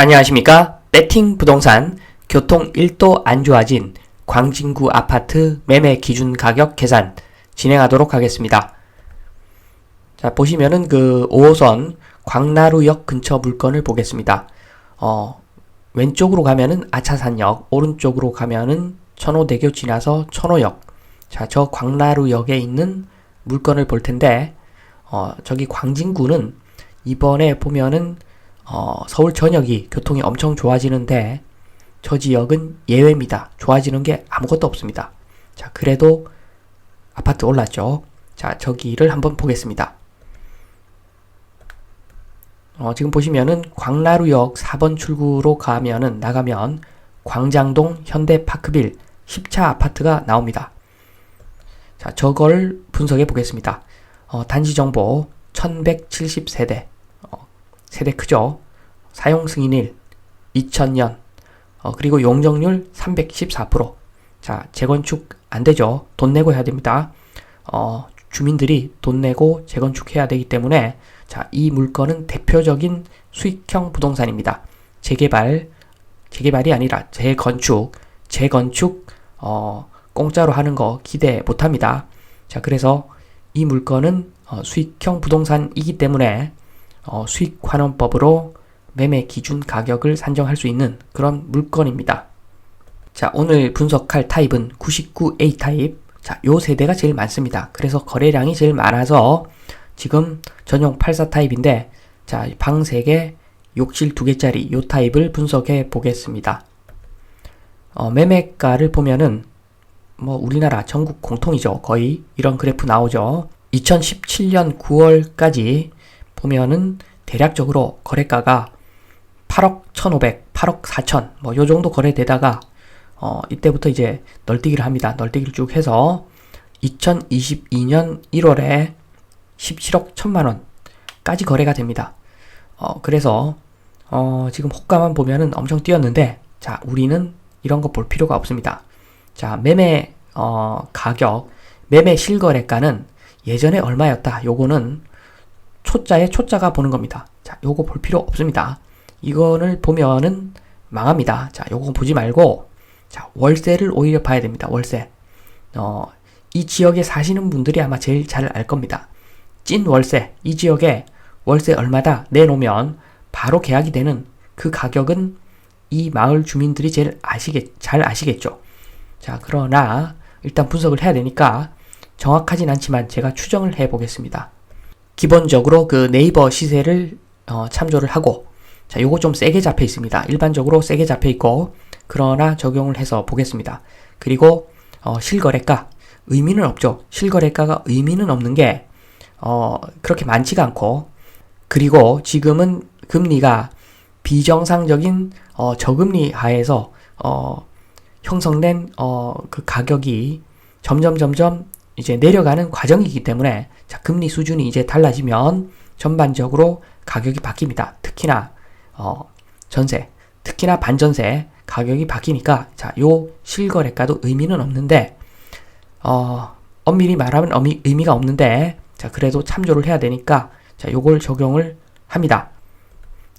안녕하십니까? 배팅 부동산 교통 1도 안 좋아진 광진구 아파트 매매 기준 가격 계산 진행하도록 하겠습니다. 자, 보시면은 그 5호선 광나루역 근처 물건을 보겠습니다. 어, 왼쪽으로 가면은 아차산역, 오른쪽으로 가면은 천호대교 지나서 천호역. 자, 저 광나루역에 있는 물건을 볼 텐데, 어, 저기 광진구는 이번에 보면은 어, 서울 전역이 교통이 엄청 좋아지는데 저 지역은 예외입니다. 좋아지는 게 아무것도 없습니다. 자, 그래도 아파트 올랐죠. 자, 저기를 한번 보겠습니다. 어, 지금 보시면은 광나루역 4번 출구로 가면은 나가면 광장동 현대파크빌 10차 아파트가 나옵니다. 자, 저걸 분석해 보겠습니다. 어, 단지 정보 1170세대. 어, 세대 크죠? 사용 승인일 2000년. 어, 그리고 용적률 314%. 자, 재건축 안 되죠. 돈 내고 해야 됩니다. 어, 주민들이 돈 내고 재건축해야 되기 때문에 자, 이 물건은 대표적인 수익형 부동산입니다. 재개발, 재개발이 아니라 재건축, 재건축, 어, 공짜로 하는 거 기대 못 합니다. 자, 그래서 이 물건은 어, 수익형 부동산이기 때문에 어, 수익 환원법으로 매매 기준 가격을 산정할 수 있는 그런 물건입니다. 자, 오늘 분석할 타입은 99A 타입. 자, 요 세대가 제일 많습니다. 그래서 거래량이 제일 많아서 지금 전용 84 타입인데 자, 방 3개, 욕실 2개짜리 요 타입을 분석해 보겠습니다. 어, 매매가를 보면은 뭐 우리나라 전국 공통이죠. 거의 이런 그래프 나오죠. 2017년 9월까지 보면은 대략적으로 거래가가 8억 1,500, 8억 4천 뭐 요 정도 거래되다가 어 이때부터 이제 널뛰기를 합니다. 널뛰기를 쭉 해서 2022년 1월에 17억 1천만 원까지 거래가 됩니다. 어 그래서 어 지금 호가만 보면은 엄청 뛰었는데 자 우리는 이런 거 볼 필요가 없습니다. 자 매매 어 가격 매매 실거래가는 예전에 얼마였다. 요거는 초짜에 초짜가 보는 겁니다. 자, 요거 볼 필요 없습니다. 이거를 보면은 망합니다. 자, 요거 보지 말고 자, 월세를 오히려 봐야 됩니다. 월세. 어, 이 지역에 사시는 분들이 아마 제일 잘 알 겁니다. 찐 월세. 이 지역에 월세 얼마다 내놓으면 바로 계약이 되는 그 가격은 이 마을 주민들이 제일 아시겠, 잘 아시겠죠. 자, 그러나 일단 분석을 해야 되니까 정확하진 않지만 제가 추정을 해 보겠습니다. 기본적으로 그 네이버 시세를 어, 참조를 하고 자, 요거 좀 세게 잡혀 있습니다. 일반적으로 세게 잡혀 있고 그러나 적용을 해서 보겠습니다. 그리고 어, 실거래가 의미는 없죠. 실거래가가 의미는 없는 게 어, 그렇게 많지가 않고 그리고 지금은 금리가 비정상적인 어, 저금리 하에서 어, 형성된 어, 그 가격이 점점 점점 이제 내려가는 과정이기 때문에 자, 금리 수준이 이제 달라지면 전반적으로 가격이 바뀝니다. 특히나 어, 전세, 특히나 반전세 가격이 바뀌니까 자, 요 실거래가도 의미는 없는데 어, 엄밀히 말하면 의미, 의미가 없는데 자, 그래도 참조를 해야 되니까 자, 요걸 적용을 합니다.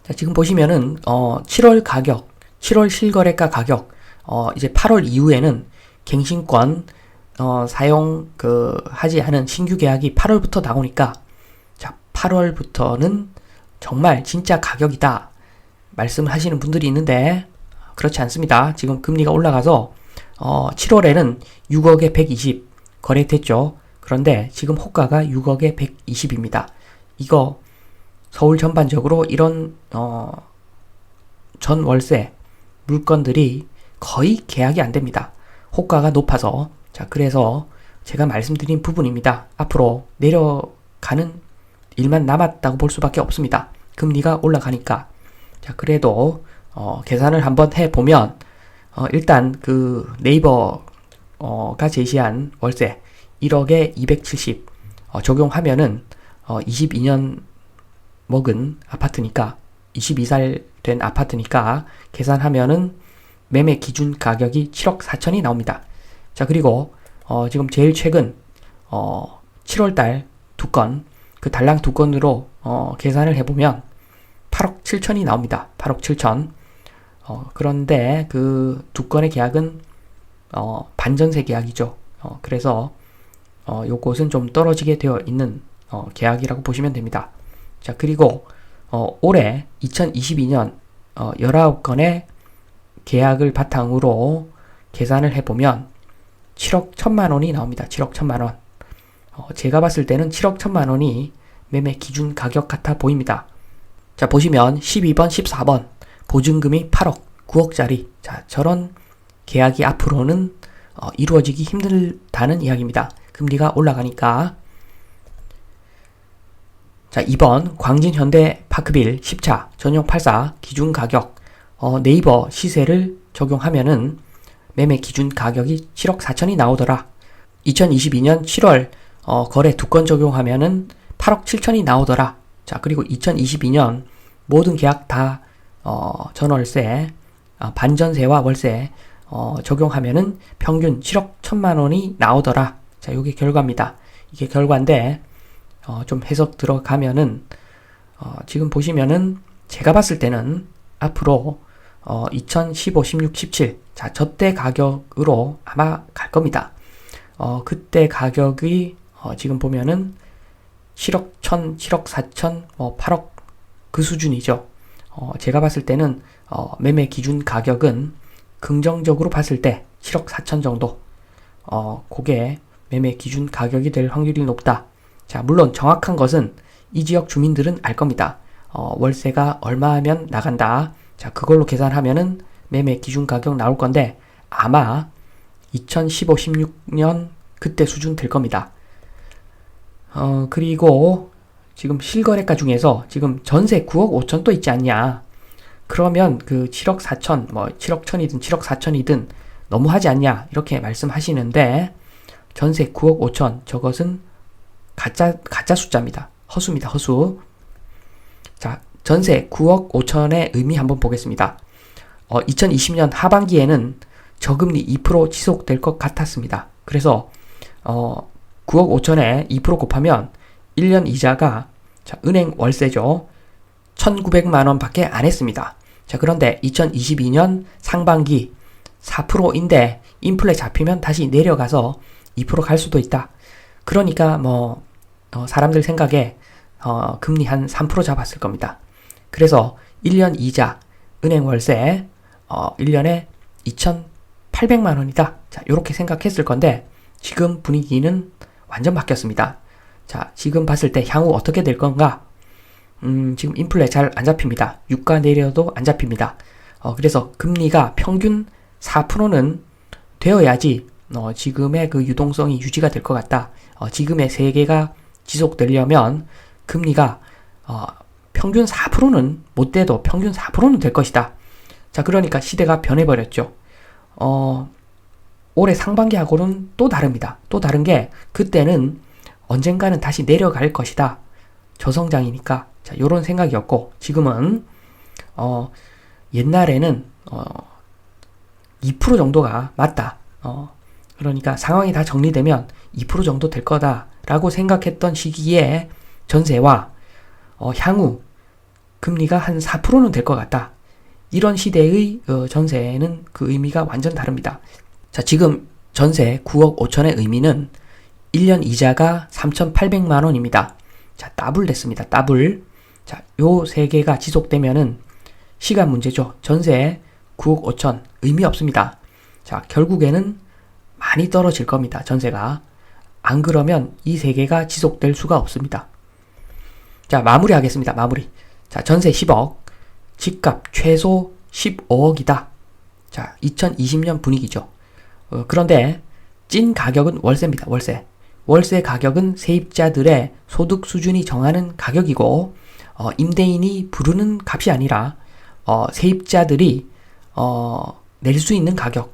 자, 지금 보시면은 어, 7월 가격, 7월 실거래가 가격 어, 이제 8월 이후에는 갱신권 어, 사용 그 하지 않은 신규 계약이 8월부터 나오니까 자 8월부터는 정말 진짜 가격이다 말씀을 하시는 분들이 있는데 그렇지 않습니다. 지금 금리가 올라가서 어, 7월에는 6억에 120 거래됐죠. 그런데 지금 호가가 6억에 120입니다. 이거 서울 전반적으로 이런 어, 전 월세 물건들이 거의 계약이 안 됩니다. 호가가 높아서 자, 그래서 제가 말씀드린 부분입니다. 앞으로 내려가는 일만 남았다고 볼 수밖에 없습니다. 금리가 올라가니까. 자, 그래도 어, 계산을 한번 해 보면 어, 일단 그 네이버가 제시한 월세 1억에 270 어, 적용하면은 어, 22년 먹은 아파트니까 22살 된 아파트니까 계산하면은 매매 기준 가격이 7억 4천이 나옵니다. 자, 그리고 어, 지금 제일 최근 어, 7월 달 두 건, 그 달랑 두 건으로 어, 계산을 해보면 8억 7천이 나옵니다. 8억 7천. 어, 그런데 그 두 건의 계약은 어, 반전세 계약이죠. 어, 그래서 어, 요것은 좀 떨어지게 되어 있는 어, 계약이라고 보시면 됩니다. 자, 그리고 어, 올해 2022년 어, 19건의 계약을 바탕으로 계산을 해보면 7억 1천만 원이 나옵니다. 7억 1천만 원. 어, 제가 봤을 때는 7억 1천만 원이 매매 기준 가격 같아 보입니다. 자, 보시면 12번, 14번 보증금이 8억, 9억짜리. 자, 저런 계약이 앞으로는 어, 이루어지기 힘들다는 이야기입니다. 금리가 올라가니까. 자, 2번 광진 현대 파크빌 10차 전용 84 기준 가격 어, 네이버 시세를 적용하면은 매매 기준 가격이 7억 4천이 나오더라. 2022년 7월 어, 거래 두 건 적용하면은 8억 7천이 나오더라. 자, 그리고 2022년 모든 계약 다 어, 전월세, 어, 반전세와 월세 어, 적용하면은 평균 7억 1천만 원이 나오더라. 자, 요게 결과입니다. 이게 결과인데 어, 좀 해석 들어가면은 어, 지금 보시면은 제가 봤을 때는 앞으로 어, 2015, 16, 17 자, 저때 가격으로 아마 갈 겁니다. 어, 그때 가격이 어, 지금 보면은 7억 1천, 7억 4천, 뭐 8억 그 수준이죠. 어, 제가 봤을 때는 어, 매매 기준 가격은 긍정적으로 봤을 때 7억 4천 정도. 어, 그게 매매 기준 가격이 될 확률이 높다. 자, 물론 정확한 것은 이 지역 주민들은 알 겁니다. 어, 월세가 얼마 하면 나간다. 자, 그걸로 계산하면은 매매 기준 가격 나올 건데 아마 2015, 16년 그때 수준 될 겁니다. 어, 그리고 지금 실거래가 중에서 지금 전세 9억 5천 또 있지 않냐. 그러면 그 7억 4천, 뭐 7억 천이든 7억 4천이든 너무 하지 않냐. 이렇게 말씀하시는데 전세 9억 5천 저것은 가짜, 가짜 숫자입니다. 허수입니다. 허수. 자, 전세 9억 5천의 의미 한번 보겠습니다. 어, 2020년 하반기에는 저금리 2% 지속될 것 같았습니다. 그래서 어, 9억 5천에 2% 곱하면 1년 이자가 자, 은행 월세죠. 1,900만 원밖에 안 했습니다. 자, 그런데 2022년 상반기 4%인데 인플레 잡히면 다시 내려가서 2%갈 수도 있다. 그러니까 뭐 어, 사람들 생각에 어, 금리 한 3% 잡았을 겁니다. 그래서 1년 이자, 은행 월세 어, 1년에 2,800만 원이다. 자, 이렇게 생각했을 건데 지금 분위기는 완전 바뀌었습니다. 자, 지금 봤을 때 향후 어떻게 될 건가? 음, 지금 인플레 잘 안 잡힙니다. 유가 내려도 안 잡힙니다. 어, 그래서 금리가 평균 4%는 되어야지 어, 지금의 그 유동성이 유지가 될 것 같다. 어, 지금의 세계가 지속되려면 금리가 어, 평균 4%는 못 돼도 평균 4%는 될 것이다. 자, 그러니까 시대가 변해버렸죠. 어, 올해 상반기하고는 또 다릅니다. 또 다른 게 그때는 언젠가는 다시 내려갈 것이다. 저성장이니까. 자, 요런 생각이었고 지금은 어, 옛날에는 어, 2% 정도가 맞다. 어, 그러니까 상황이 다 정리되면 2% 정도 될 거다라고 생각했던 시기에 전세와 어, 향후 금리가 한 4%는 될 것 같다. 이런 시대의 어, 전세는 그 의미가 완전 다릅니다. 자, 지금 전세 9억 5천의 의미는 1년 이자가 3,800만 원입니다. 자, 더블 됐습니다. 더블. 자, 요 세 개가 지속되면은 시간 문제죠. 전세 9억 5천 의미 없습니다. 자, 결국에는 많이 떨어질 겁니다. 전세가. 안 그러면 이 세 개가 지속될 수가 없습니다. 자, 마무리 하겠습니다. 마무리. 자, 전세 10억, 집값 최소 15억이다. 자, 2020년 분위기죠. 어, 그런데 찐 가격은 월세입니다. 월세. 월세 가격은 세입자들의 소득 수준이 정하는 가격이고 어, 임대인이 부르는 값이 아니라 어, 세입자들이 어, 낼 수 있는 가격.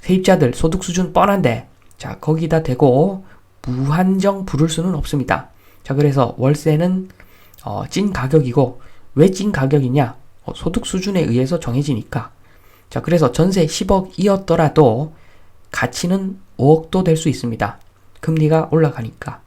세입자들 소득 수준 뻔한데 자 거기다 대고 무한정 부를 수는 없습니다. 자 그래서 월세는 어, 찐 가격이고 왜 찐 가격이냐? 어, 소득 수준에 의해서 정해지니까. 자 그래서 전세 10억이었더라도 가치는 5억도 될 수 있습니다. 금리가 올라가니까.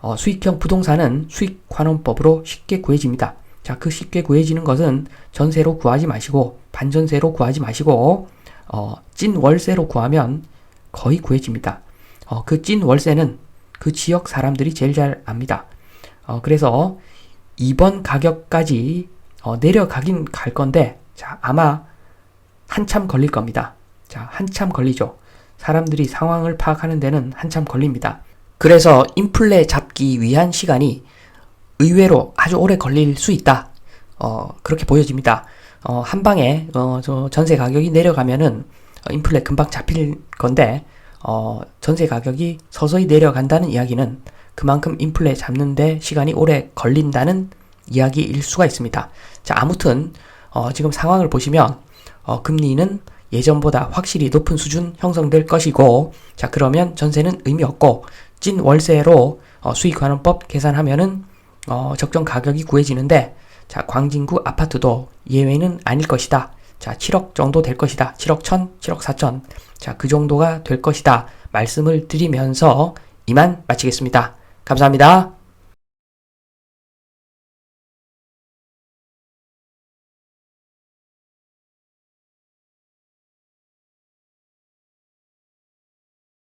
어, 수익형 부동산은 수익 환원법으로 쉽게 구해집니다. 자, 그 쉽게 구해지는 것은 전세로 구하지 마시고 반전세로 구하지 마시고 어, 찐 월세로 구하면 거의 구해집니다. 어, 그 찐 월세는 그 지역 사람들이 제일 잘 압니다. 어, 그래서 이번 가격까지 어, 내려가긴 갈 건데 자, 아마 한참 걸릴 겁니다. 자, 한참 걸리죠. 사람들이 상황을 파악하는 데는 한참 걸립니다. 그래서 인플레 잡기 위한 시간이 의외로 아주 오래 걸릴 수 있다. 어, 그렇게 보여집니다. 어, 한 방에, 어, 저 전세 가격이 내려가면은 어, 인플레 금방 잡힐 건데, 어, 전세 가격이 서서히 내려간다는 이야기는 그만큼 인플레 잡는데 시간이 오래 걸린다는 이야기일 수가 있습니다. 자, 아무튼, 어, 지금 상황을 보시면, 어, 금리는 예전보다 확실히 높은 수준 형성될 것이고, 자, 그러면 전세는 의미 없고, 찐 월세로 어, 수익환원법 계산하면은 어, 적정 가격이 구해지는데, 자, 광진구 아파트도 예외는 아닐 것이다. 자, 7억 정도 될 것이다. 7억 1천, 7억 4천. 자, 그 정도가 될 것이다. 말씀을 드리면서 이만 마치겠습니다. 감사합니다.